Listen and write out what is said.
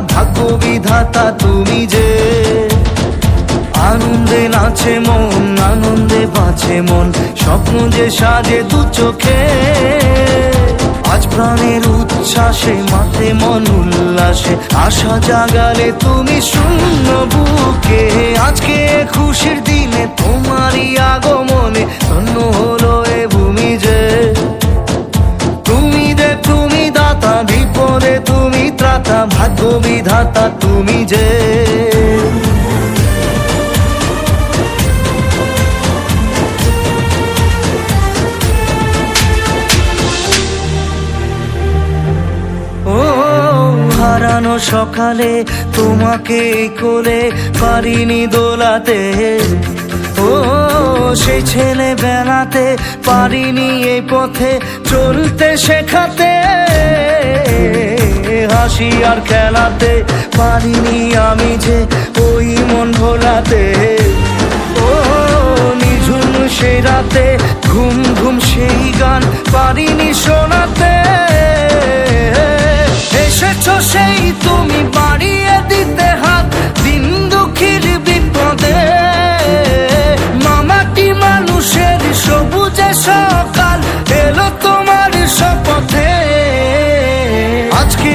ভাগ্য বিধাতা তুমি যে। আনন্দে নাচে মন, আনন্দে বাঁচে মন, স্বপ্ন যে সাজে দু চোখে। আজ প্রাণের উচ্ছ্বাসে, মাঠে মন উল্লাসে, আশা জাগালে তুমি শূন্য বুকে। আজকে খুশির দিনে তোমারই ত্রাতা ভাগ্য বিধাতা তুমি যে। ও হারানো সকালে তোমাকে কোলে পারিনি দোলাতে। ও সেই ছেলে বেলাতে পারিনি এই পথে চলতে শেখাতে। হাসি আর খেলাতে পারিনি আমি যে ওই মন ভোলাতে। ও নিঝুম সেই রাতে ঘুম ঘুম সেই গান পারিনি শোনাতে। এসেছ সেই তুমি বাড়িয়ে দিতে হাত, দিন দুঃখীর বিপদে। মামাটি মানুষের সবুজে সকাল, এলো তোমার শপথে। আজকে